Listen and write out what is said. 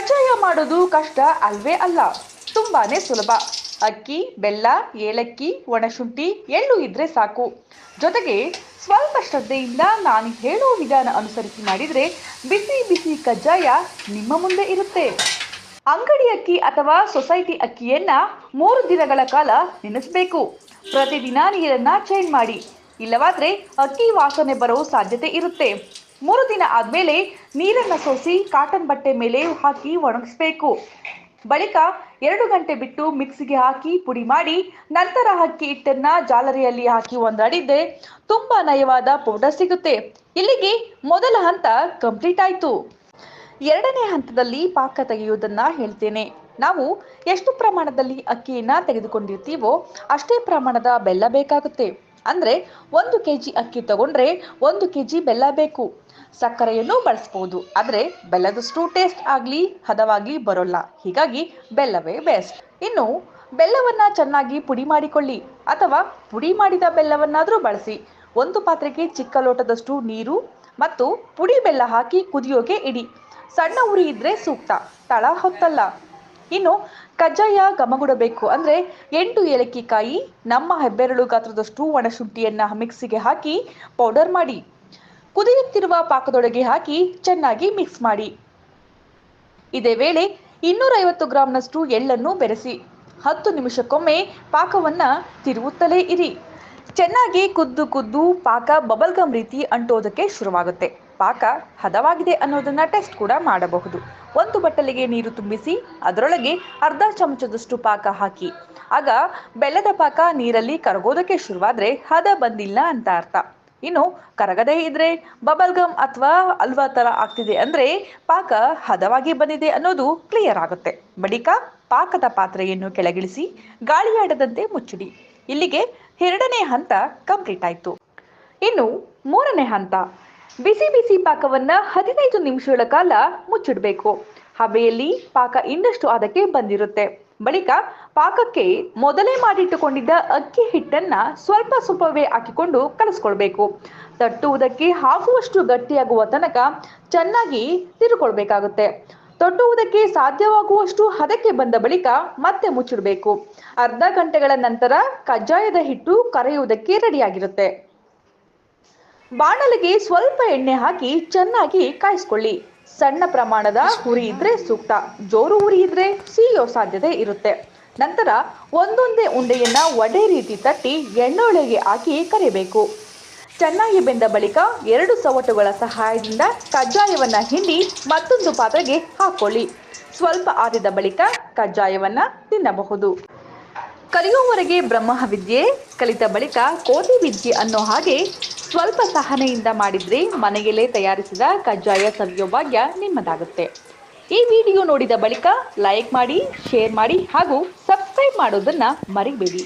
ಕಜ್ಜಾಯ ಮಾಡೋದು ಕಷ್ಟ ಅಲ್ವೇ ಅಲ್ಲ. ತುಂಬಾನೇ ಸುಲಭ. ಅಕ್ಕಿ, ಬೆಲ್ಲ, ಏಲಕ್ಕಿ, ಒಣಶುಂಠಿ ಎಳ್ಳು ಇದ್ರೆ ಸಾಕು. ಜೊತೆಗೆ ಸ್ವಲ್ಪ ಶ್ರದ್ಧೆಯಿಂದ ನಾನು ಹೇಳುವ ವಿಧಾನ ಅನುಸರಿಸಿ ಮಾಡಿದರೆ ಬಿಸಿ ಬಿಸಿ ಕಜ್ಜಾಯ ನಿಮ್ಮ ಮುಂದೆ ಇರುತ್ತೆ. ಅಂಗಡಿ ಅಕ್ಕಿ ಅಥವಾ ಸೊಸೈಟಿ ಅಕ್ಕಿಯನ್ನ ಮೂರು ದಿನಗಳ ಕಾಲ ನೆನೆಸಬೇಕು. ಪ್ರತಿದಿನ ನೀರನ್ನ ಚೇಂಜ್ ಮಾಡಿ. ಇಲ್ಲವಾದ್ರೆ ಅಕ್ಕಿ ವಾಸನೆ ಬರೋ ಸಾಧ್ಯತೆ ಇರುತ್ತೆ. ಮೂರು ದಿನ ಆದ್ಮೇಲೆ ನೀರನ್ನ ಸೋಸಿ ಕಾಟನ್ ಬಟ್ಟೆ ಮೇಲೆ ಹಾಕಿ ಒಣಗಿಸ್ಬೇಕು. ಬಳಿಕ ಎರಡು ಗಂಟೆ ಬಿಟ್ಟು ಮಿಕ್ಸಿಗೆ ಹಾಕಿ ಪುಡಿ ಮಾಡಿ ನಂತರ ಅಕ್ಕಿ ಹಿಟ್ಟನ್ನ ಜಾಲರಿಯಲ್ಲಿ ಹಾಕಿ ಒಂದಾಡಿದ್ದೆ ತುಂಬಾ ನಯವಾದ ಪೌಡರ್ ಸಿಗುತ್ತೆ. ಇಲ್ಲಿಗೆ ಮೊದಲ ಹಂತ ಕಂಪ್ಲೀಟ್ ಆಯ್ತು. ಎರಡನೇ ಹಂತದಲ್ಲಿ ಪಾಕ ತೆಗೆಯುವುದನ್ನ ಹೇಳ್ತೇನೆ. ನಾವು ಎಷ್ಟು ಪ್ರಮಾಣದಲ್ಲಿ ಅಕ್ಕಿಯನ್ನ ತೆಗೆದುಕೊಂಡಿರ್ತೀವೋ ಅಷ್ಟೇ ಪ್ರಮಾಣದ ಬೆಲ್ಲ ಬೇಕಾಗುತ್ತೆ. ಅಂದ್ರೆ ಒಂದು ಕೆ ಜಿ ಅಕ್ಕಿ ತಗೊಂಡ್ರೆ ಒಂದು ಕೆಜಿ ಬೆಲ್ಲ ಬೇಕು. ಸಕ್ಕರೆಯನ್ನು ಬಳಸ್ಬೋದು. ಆದರೆ ಬೆಲ್ಲದಷ್ಟು ಟೇಸ್ಟ್ ಆಗಲಿ, ಹದವಾಗ್ಲಿ ಬರೋಲ್ಲ. ಹೀಗಾಗಿ ಬೆಲ್ಲವೇ ಬೆಸ್ಟ್ ಇನ್ನು ಬೆಲ್ಲವನ್ನ ಚೆನ್ನಾಗಿ ಪುಡಿ ಮಾಡಿಕೊಳ್ಳಿ. ಅಥವಾ ಪುಡಿ ಮಾಡಿದ ಬೆಲ್ಲವನ್ನಾದರೂ ಬಳಸಿ. ಒಂದು ಪಾತ್ರೆಗೆ ಚಿಕ್ಕ ಲೋಟದಷ್ಟು ನೀರು ಮತ್ತು ಪುಡಿ ಬೆಲ್ಲ ಹಾಕಿ ಕುದಿಯೋಕೆ ಇಡಿ. ಸಣ್ಣ ಉರಿ ಇದ್ರೆ ಸೂಕ್ತ. ತಳ ಹೊತ್ತಲ್ಲ. ಇನ್ನು ಕಜ್ಜಾಯ ಘಮಗುಡಬೇಕು ಅಂದ್ರೆ ಎಂಟು ಏಲಕ್ಕಿ ಕಾಯಿ ನಮ್ಮ ಹೆಬ್ಬೆರಳು ಗಾತ್ರದಷ್ಟು ಒಣಶುಂಠಿಯನ್ನ ಮಿಕ್ಸಿಗೆ ಹಾಕಿ ಪೌಡರ್ ಮಾಡಿ. ಕುದಿಯುತ್ತಿರುವ ಪಾಕದೊಳಗೆ ಹಾಕಿ ಚೆನ್ನಾಗಿ ಮಿಕ್ಸ್ ಮಾಡಿ. ಇದೇ ವೇಳೆ ಇನ್ನೂರೈವತ್ತು ಗ್ರಾಂನಷ್ಟು ಎಳ್ಳನ್ನು ಬೆರೆಸಿ. ಹತ್ತು ನಿಮಿಷಕ್ಕೊಮ್ಮೆ ಪಾಕವನ್ನ ತಿರುವುತ್ತಲೇ ಇರಿ. ಚೆನ್ನಾಗಿ ಕುದ್ದು ಕುದ್ದು ಪಾಕ ಬಬಲ್ ಗಮ್ ರೀತಿ ಅಂಟೋದಕ್ಕೆ ಶುರುವಾಗುತ್ತೆ. ಪಾಕ ಹದವಾಗಿದೆ ಅನ್ನೋದನ್ನ ಟೆಸ್ಟ್ ಕೂಡ ಮಾಡಬಹುದು. ಒಂದು ಬಟ್ಟಲಿಗೆ ನೀರು ತುಂಬಿಸಿ ಅದರೊಳಗೆ ಅರ್ಧ ಚಮಚದಷ್ಟು ಪಾಕ ಹಾಕಿ. ಆಗ ಬೆಲ್ಲದ ಪಾಕ ನೀರಲ್ಲಿ ಕರಗೋದಕ್ಕೆ ಶುರುವಾದ್ರೆ ಹದ ಬಂದಿಲ್ಲ ಅಂತ ಅರ್ಥ. ಇನ್ನು ಕರಗದೇ ಇದ್ರೆ ಬಬಲ್ ಗಮ್ ಅಥವಾ ಅಲ್ವಾ ತರ ಆಗ್ತಿದೆ ಅಂದ್ರೆ ಪಾಕ ಹದವಾಗಿ ಬಂದಿದೆ ಅನ್ನೋದು ಕ್ಲಿಯರ್ ಆಗುತ್ತೆ. ಬಳಿಕ ಪಾಕದ ಪಾತ್ರೆಯನ್ನು ಕೆಳಗಿಳಿಸಿ ಗಾಳಿಯಾಡದಂತೆ ಮುಚ್ಚಿಡಿ. ಇಲ್ಲಿಗೆ ಎರಡನೇ ಹಂತ ಕಂಪ್ಲೀಟ್ ಆಯಿತು. ಇನ್ನು ಮೂರನೇ ಹಂತ. ಬಿಸಿ ಬಿಸಿ ಪಾಕವನ್ನ ಹದಿನೈದು ನಿಮಿಷಗಳ ಕಾಲ ಮುಚ್ಚಿಡಬೇಕು. ಹಬೆಯಲ್ಲಿ ಪಾಕ ಇನ್ನಷ್ಟು ಅದಕ್ಕೆ ಬಂದಿರುತ್ತೆ. ಬಳಿಕ ಪಾಕಕ್ಕೆ ಮೊದಲೇ ಮಾಡಿಟ್ಟುಕೊಂಡಿದ್ದ ಅಕ್ಕಿ ಹಿಟ್ಟನ್ನ ಸ್ವಲ್ಪ ಸ್ವಲ್ಪವೇ ಹಾಕಿಕೊಂಡು ಕಲಿಸ್ಕೊಳ್ಬೇಕು. ತಟ್ಟುವುದಕ್ಕೆ ಹಾಕುವಷ್ಟು ಗಟ್ಟಿಯಾಗುವ ತನಕ ಚೆನ್ನಾಗಿ ತಿರುಕೊಳ್ಬೇಕಾಗುತ್ತೆ. ತೊಟ್ಟುವುದಕ್ಕೆ ಸಾಧ್ಯವಾಗುವಷ್ಟು ಹದಕ್ಕೆ ಬಂದ ಬಳಿಕ ಮತ್ತೆ ಮುಚ್ಚಿಡಬೇಕು. ಅರ್ಧ ಗಂಟೆಗಳ ನಂತರ ಕಜ್ಜಾಯದ ಹಿಟ್ಟು ಕರೆಯುವುದಕ್ಕೆ ರೆಡಿಯಾಗಿರುತ್ತೆ. ಬಾಣಲೆಗೆ ಸ್ವಲ್ಪ ಎಣ್ಣೆ ಹಾಕಿ ಚೆನ್ನಾಗಿ ಕಾಯಿಸ್ಕೊಳ್ಳಿ. ಸಣ್ಣ ಪ್ರಮಾಣದ ಉರಿ ಇದ್ರೆ ಸೂಕ್ತ. ಜೋರು ಉರಿ ಇದ್ರೆ ಸೀಯೋ ಸಾಧ್ಯತೆ ಇರುತ್ತೆ. ನಂತರ ಒಂದೊಂದೇ ಉಂಡೆಯನ್ನ ಒಡೆ ರೀತಿ ತಟ್ಟಿ ಎಣ್ಣೆಯೊಳಗೆ ಹಾಕಿ ಕರಿಬೇಕು. ಚೆನ್ನಾಗಿ ಬೆಂದ ಬಳಿಕ ಎರಡು ಸವಟುಗಳ ಸಹಾಯದಿಂದ ಕಜ್ಜಾಯವನ್ನ ಹಿಂಡಿ ಮತ್ತೊಂದು ಪಾತ್ರೆಗೆ ಹಾಕೊಳ್ಳಿ. ಸ್ವಲ್ಪ ಆರಿದ ಬಳಿಕ ಕಜ್ಜಾಯವನ್ನ ತಿನ್ನಬಹುದು. ಕಲಿಯುವವರೆಗೆ ಬ್ರಹ್ಮವಿದ್ಯೆ, ಕಲಿತ ಬಳಿಕ ಕೋತಿ ವಿದ್ಯೆ ಅನ್ನೋ ಹಾಗೆ ಸ್ವಲ್ಪ ಸಹನೆಯಿಂದ ಮಾಡಿದ್ರೆ ಮನೆಯಲ್ಲೇ ತಯಾರಿಸಿದ ಕಜ್ಜಾಯ ಸವಿಯೋ ಭಾಗ್ಯ ನಿಮ್ಮದಾಗುತ್ತೆ. ಈ ವಿಡಿಯೋ ನೋಡಿದ ಬಳಿಕ ಲೈಕ್ ಮಾಡಿ, ಶೇರ್ ಮಾಡಿ ಹಾಗೂ ಸಬ್ಸ್ಕ್ರೈಬ್ ಮಾಡೋದನ್ನ ಮರಿಬೇಡಿ.